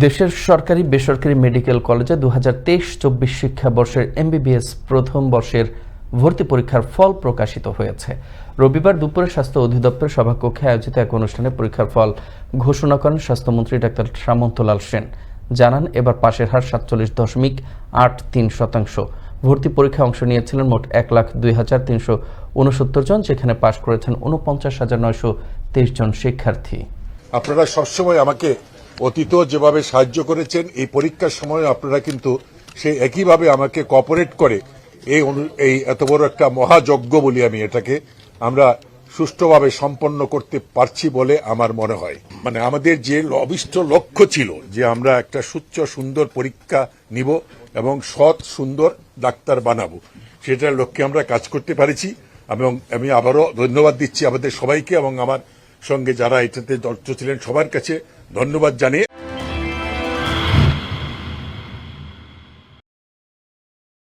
দেশের সরকারি বেসরকারি মেডিকেল কলেজে দু হাজার তেইশ চব্বিশ শিক্ষাবর্ষের এমবিবিএস প্রথম বর্ষের ভর্তি পরীক্ষার ফল প্রকাশিত হয়েছে। রবিবার দুপুরে স্বাস্থ্য অধিদপ্তর সভাকক্ষে আয়োজিত এক অনুষ্ঠানে পরীক্ষার ফল ঘোষণা করেন স্বাস্থ্যমন্ত্রী ডাক্তার সামন্তলাল সেন। জানান, এবার পাশের হার সাতচল্লিশ দশমিক আট তিন শতাংশ। ভর্তি পরীক্ষায় অংশ নিয়েছিলেন মোট এক লাখ দুই হাজার তিনশো উনসত্তর জন, যেখানে পাশ করেছেন উনপঞ্চাশ হাজার নয়শো তেইশ জন শিক্ষার্থী। আপনারা সবসময় আমাকে অতীত যেভাবে সাহায্য করেছেন, এই পরীক্ষার সময় আপনারা কিন্তু সে একইভাবে আমাকে কপারেট করে এই এই এত বড় একটা মহাযজ্ঞ বলি আমি এটাকে, আমরা সুষ্ঠুভাবে সম্পন্ন করতে পারছি বলে আমার মনে হয়। মানে আমাদের যে অবিষ্ট লক্ষ্য ছিল যে আমরা একটা সুচ্চ সুন্দর পরীক্ষা নিব এবং সৎ সুন্দর ডাক্তার বানাবো, সেটার লক্ষ্যে আমরা কাজ করতে পারেছি। এবং আমি আবারও ধন্যবাদ দিচ্ছি আমাদের সবাইকে এবং আমার সঙ্গে যারা এটাতে জড়িত ছিলেন সবার কাছে। ধন্যবাদ জানিয়ে